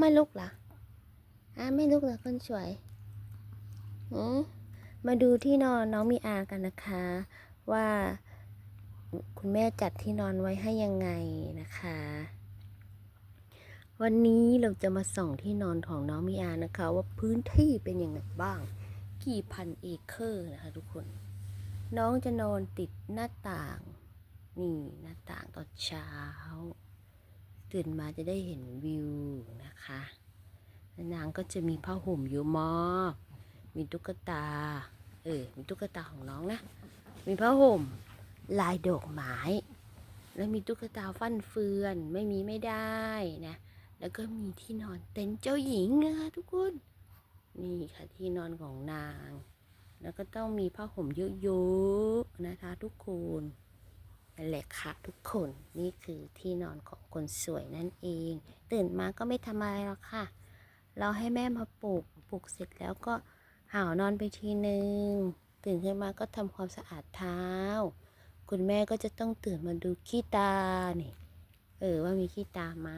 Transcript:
ไม่ลุกเหรออ่าไม่ลุกเหรอคนสวยอืมมาดูที่นอนน้องมีอากันนะคะ ว่าคุณแม่จัดที่นอนไว้ให้ยังไงนะคะ วันนี้เราจะมาส่องที่นอนของน้องมีอานะคะ ว่าพื้นที่เป็นยังไงบ้าง กี่พันเอเคอร์นะคะ ทุกคน น้องจะนอนติดหน้าต่าง นี่หน้าต่างตอนเช้า ตื่นมาจะได้เห็นวิวนะคะนางก็จะมีผ้าห่มเยอะมากมีตุ๊กตา เออ มีตุ๊กตาของน้องนะ มีผ้าห่ม ลายดอกไม้ แล้วมีตุ๊กตาฟันเฟือน ไม่มีไม่ได้นะ แล้วก็มีที่นอนเต็นท์เจ้าหญิงนะคะทุกคน นี่ค่ะที่นอนของนาง แล้วก็ต้องมีผ้าห่มเยอะๆนะคะทุกคน นั่นแหละค่ะทุกคนนี่คือที่นอนของคนสวยนั่นเอง ตื่นมาก็ไม่ทำอะไรหรอกค่ะ เราให้แม่มาปลุกปลุกเสร็จแล้วก็หาวนอนไปทีนึง ตื่นขึ้นมาก็ทำความสะอาดเท้า คุณแม่ก็จะต้องตื่นมาดูขี้ตาเนี่ยเออว่ามีขี้ตาไหม